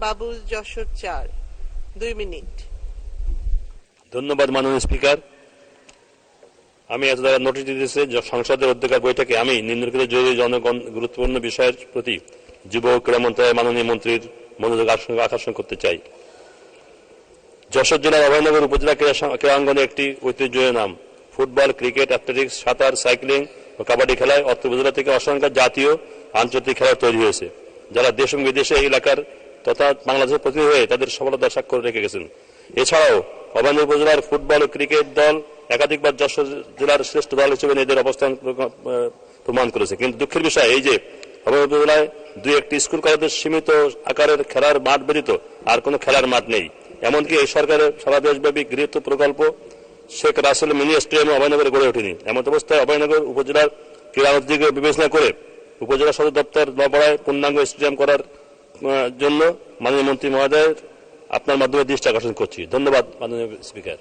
বাবুল যশোর চার। দুই মিনিট। ধন্যবাদ, মাননীয় স্পিকার। আমি এত দ্বারা নোটিশ দিতেছি সংসদের বৈঠকে আমি নিম্নলিখিত জরুরি জনগণ গুরুত্বপূর্ণ বিষয়ের প্রতি যুব ক্রীড়া মন্ত্রণালয়ের মাননীয় মন্ত্রীর মনোযোগ আকর্ষণ- করতে চাই। যশোর জেলার অভয়নগর উপজেলা ক্রীড়া ক্রীড়াঙ্গনে একটি ঐতিহ্যের নাম, ফুটবল, ক্রিকেট, অ্যাথলেটিক্স, সাঁতার, সাইক্লিং ও কাবাডি খেলায় অত্র উপজেলা থেকে অসংখ্য জাতীয়, আন্তর্জাতিক খেলা তৈরি হয়েছে, যারা দেশ এবং বিদেশে এই এলাকার তথা বাংলাদেশের প্রতিনিধি হয়ে তাদের সফলতার স্বাক্ষর রেখে গেছেন। এছাড়াও অভয়নগর উপজেলার ফুটবল ও ক্রিকেট দল একাধিকবার যশোর জেলার শ্রেষ্ঠ দল হিসেবে নিজেদের অবস্থান প্রমাণ করেছে। কিন্তু দুঃখের বিষয় এই যে অভয়নগর উপজেলায় দুই একটি স্কুল কলেজের সীমিত আকারের খেলার মাঠ ব্যতীত আর কোনো খেলার মাঠ নেই। এমনকি এই সরকারের সারা দেশব্যাপী গৃহীত প্রকল্প শেখ রাসেল মিনি স্টেডিয়াম অভয়নগরে গড়ে ওঠেনি। এমন অবস্থায় অভয়নগর উপজেলার ক্রীড়া দিকে বিবেচনা করে উপজেলা সদর দপ্তর নপড়ায় পূর্ণাঙ্গ স্টেডিয়াম করার জন্য মাননীয় মন্ত্রী মহোদয় আপনার মাধ্যমে দৃষ্টি আকর্ষণ করছি। ধন্যবাদ মাননীয় স্পিকার।